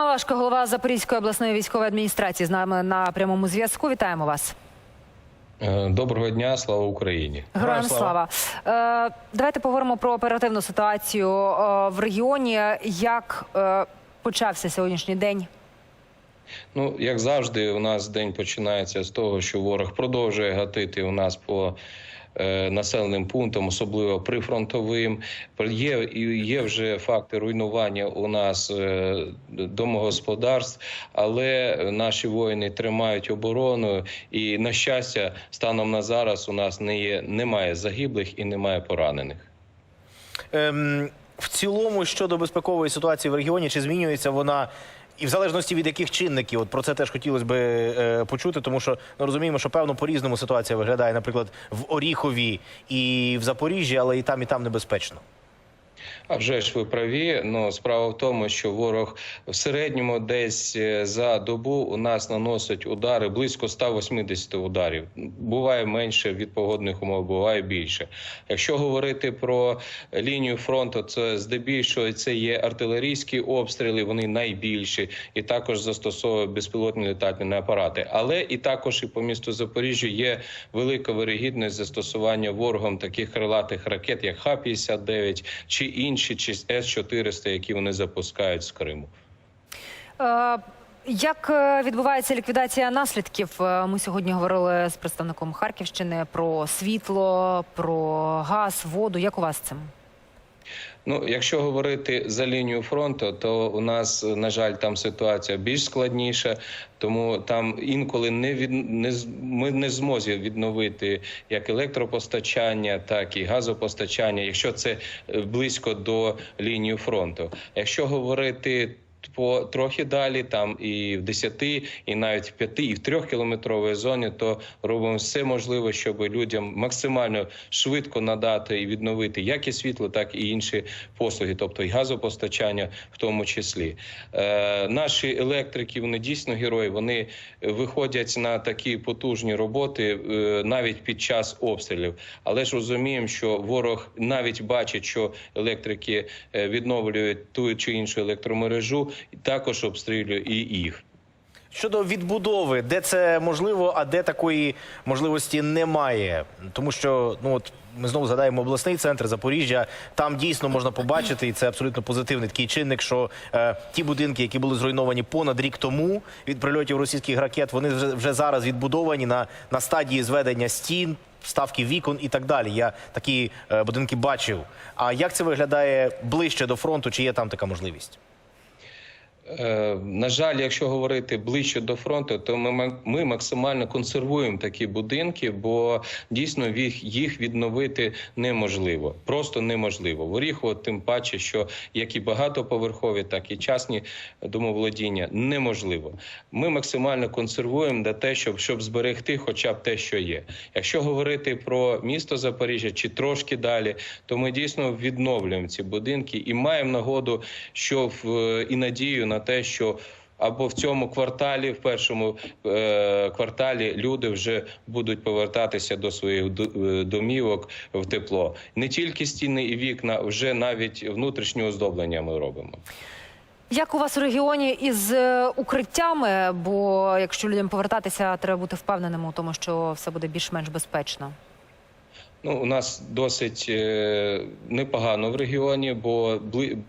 Малашко, голова Запорізької обласної військової адміністрації, з нами на прямому зв'язку. Вітаємо вас. Е, Доброго дня, слава Україні. Героям слава. Е, давайте поговоримо про оперативну ситуацію е, в регіоні. Як е, почався сьогоднішній день? Ну, як завжди, у нас день починається з того, що ворог продовжує гатити у нас по населеним пунктам, особливо прифронтовим. Є, є вже факти руйнування у нас е, домогосподарств, але наші воїни тримають оборону. І, на щастя, станом на зараз у нас не є, немає загиблих і немає поранених. Ем, в цілому щодо безпекової ситуації в регіоні, чи змінюється вона? І в залежності від яких чинників, от про це теж хотілося б е, почути, тому що ну, розуміємо, що певно по-різному ситуація виглядає, наприклад, в Оріхові і в Запоріжжі, але і там, і там небезпечно. А вже ж ви праві. Ну справа в тому, що ворог в середньому десь е, за добу у нас наносить удари близько 180 ударів. Буває менше від погодних умов, буває більше. Якщо говорити про лінію фронту, це здебільшого це є артилерійські обстріли. Вони найбільші, і також застосовують безпілотні літальні апарати. Але і також і по місту Запоріжжя є велика вирогідність застосування ворогом таких крилатих ракет, як Х-59 чи інші, чи С-400, які вони запускають з Криму. Е, як е, відбувається ліквідація наслідків? Е, Ми сьогодні говорили з представником Харківщини про світло, про газ, воду. Як у вас цим? Ну, якщо говорити за лінію фронту, то у нас, на жаль, там ситуація більш складніша, тому там інколи не від не ми не змозі відновити як електропостачання, так і газопостачання, якщо це е, близько до лінії фронту. Якщо говорити по трохи далі, там і в 10, і навіть в 5, і в 3 кілометровій зоні, то робимо все можливе, щоб людям максимально швидко надати і відновити як і світло, так і інші послуги, тобто і газопостачання, в тому числі. Е, наші електрики вони дійсно герої. Вони виходять на такі потужні роботи е, навіть під час обстрілів. Але ж розуміємо, що ворог навіть бачить, що електрики е, відновлюють ту чи іншу електромережу, також обстрілює і їх. Щодо відбудови, де це можливо, а де такої можливості немає, тому що ну от ми знову згадаємо обласний центр Запоріжжя. Там дійсно можна побачити, і це абсолютно позитивний такий чинник, що е, ті будинки, які були зруйновані понад рік тому від прильотів російських ракет, вони вже, вже зараз відбудовані на, на стадії зведення стін. Вставки вікон і так далі. Я такі е, будинки бачив. А як це виглядає ближче до фронту? Чи є там така можливість? Е, На жаль, якщо говорити ближче до фронту, то ми, ми максимально консервуємо такі будинки, бо дійсно їх, їх відновити неможливо. Просто неможливо. В Оріхово, тим паче, що як і багатоповерхові, так і частні домоволодіння неможливо. Ми максимально консервуємо для те, щоб, щоб зберегти хоча б те, що є. Якщо говорити про місто Запоріжжя чи трошки далі, то ми дійсно відновлюємо ці будинки і маємо нагоду, що в і надію на те, що або в цьому кварталі, в першому е, кварталі, люди вже будуть повертатися до своїх е, домівок в тепло. Не тільки стіни і вікна, вже навіть внутрішнє оздоблення ми робимо. Як у вас у регіоні із е, укриттями? Бо якщо людям повертатися, треба бути впевненим у тому, що все буде більш-менш безпечно. Ну, у нас досить е, непогано в регіоні, бо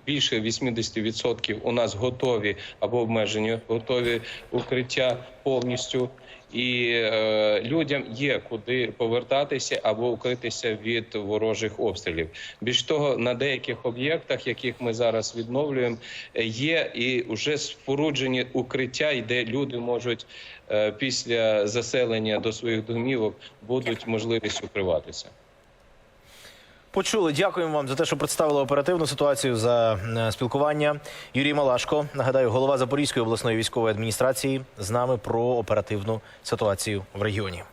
більше 80% у нас готові або обмежені готові укриття повністю. І е, людям є куди повертатися або укритися від ворожих обстрілів. Більш того, на деяких об'єктах, яких ми зараз відновлюємо, е, є і вже споруджені укриття, де люди можуть е, після заселення до своїх домівок будуть можливість укриватися. Почули. Дякуємо вам за те, що представили оперативну ситуацію за е, спілкування. Юрій Малашко, нагадаю, голова Запорізької обласної військової адміністрації з нами про оперативну ситуацію в регіоні.